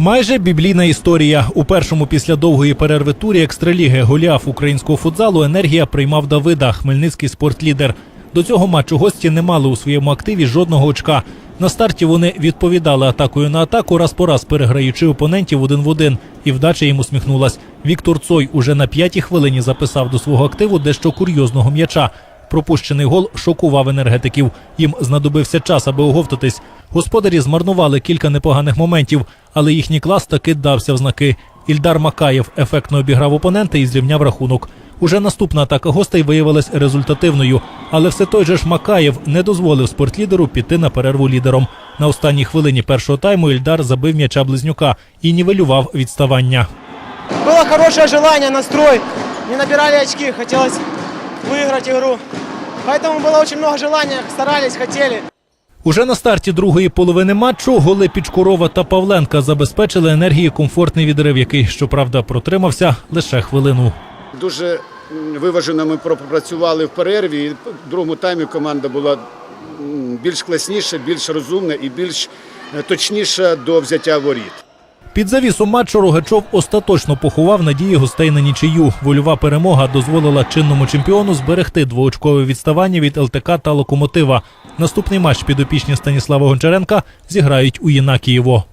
Майже біблійна історія. У першому після довгої перерви турі екстраліги Голіаф українського футзалу енергія приймав Давида, хмельницький спортлідер. До цього матчу гості не мали у своєму активі жодного очка. На старті вони відповідали атакою на атаку, раз по раз переграючи опонентів один в один. І вдача їм усміхнулась. Віктор Цой уже на п'ятій хвилині записав до свого активу дещо курйозного м'яча. Пропущений гол шокував енергетиків. Їм знадобився час, аби оговтатись. Господарі змарнували кілька непоганих моментів, але їхній клас таки дався в знаки. Ільдар Макаєв ефектно обіграв опонента і зрівняв рахунок. Уже наступна атака гостей виявилась результативною, але все той же ж Макаєв не дозволив спортлідеру піти на перерву лідером. На останній хвилині першого тайму Ільдар забив м'яча близнюка і нівелював відставання. Было хорошее желание, настрой. Не набирали очки, хотелось выиграть игру. Поэтому было очень много желания, старались, хотели. Уже на старті другої половини матчу голи Пічкурова та Павленка забезпечили енергії комфортний відрив, який, щоправда, протримався лише хвилину. Дуже виважено ми пропрацювали в перерві. В другому таймі команда була більш класніша, більш розумна і більш е, точніша до взяття воріт. Під завісу матчу Рогачов остаточно поховав надії гостей на нічию. Вольова перемога дозволила чинному чемпіону зберегти двоочкове відставання від ЛТК та Локомотива. Наступний матч підопічні Станіслава Гончаренка зіграють у Єнакієво.